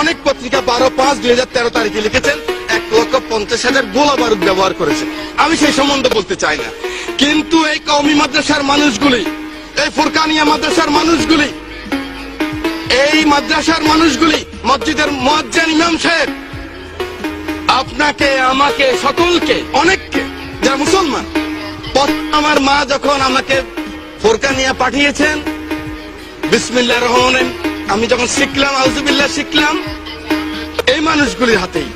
অনেক পত্রিকা বারো পাঁচ দুই হাজার তেরো তারিখে লিখেছেন, এক লক্ষ পঞ্চাশ হাজার গোলা বারুদ ব্যবহার করেছে। আমি সেই সম্বন্ধে বলতে চাই না। কিন্তু এই মাদ্রাসার মানুষগুলি, এই ফুরকানিয়া মাদ্রাসার মানুষগুলি, এই মাদ্রাসার মানুষগুলি, মসজিদের মজ্জান ইমাম সাহেব, আপনাকে, আমাকে, সকলকে, অনেককে, যারা মুসলমান আমার মা যখন আমাকে ফোরকানিয়া পাঠিয়েছেন বিসমিল্লাহ রহমান আমি যখন শিখলাম আউজুবিল্লাহ শিখলাম, এই মানুষগুলির হাতেই।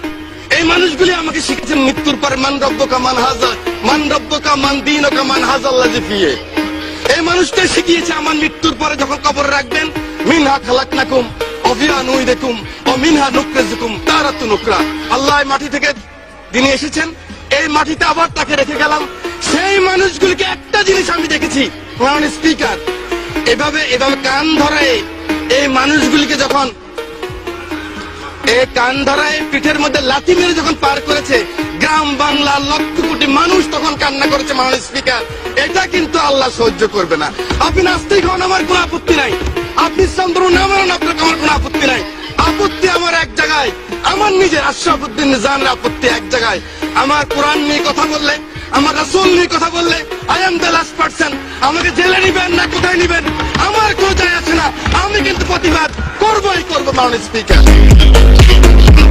এই মানুষগুলি আমাকে শিখেছেন মৃত্যুর পরে মান রব্বকা মান হাজা মান রব্বকা মান দিন মান হাজাল্লাহ জিফিয়ে এই মানুষটাই শিখিয়েছে আমার মৃত্যুর পরে যখন কবর রাখবেন, মিনহা খালাক নাকুম অভিয়া নুই দেখুম ও মিনহা নুকরেজুকুম তারা তো নুকরা। আল্লাহ মাটি থেকে তিনি এসেছেন, এই মাটিতে আবার তাকে রেখে গেলাম। সেই মানুষগুলিকে একটা জিনিস আমি দেখেছি স্পিকার। এভাবে এভাবে কান ধরে এই মানুষগুলিকে যখন এই কান ধরায় পিঠের মধ্যে লাথি মেরে যখন পার করেছে, গ্রাম বাংলা লক্ষ কোটি মানুষ তখন কান্না করেছে মাননীয় স্পিকার। এটা কিন্তু আল্লাহ সহ্য করবে না। আপনি নাস্তিক হন, আমার কোনো আপত্তি নাই। আপনি চন্দ্র না মানেন আপনার আমার কোনো আপত্তি নাই। আপত্তি আমার এক জায়গায়। আমার নিজের আশরাফুদ্দিন নিজামের আপত্তি এক জায়গায়। আমার কোরআন নিয়ে কথা বললে, আমার রাসূল নিয়ে কথা বললে I am the last person আমাকে জেলে নিবেন না, কোথায় নিবেন? আমার কোনো I'm mind the speaker.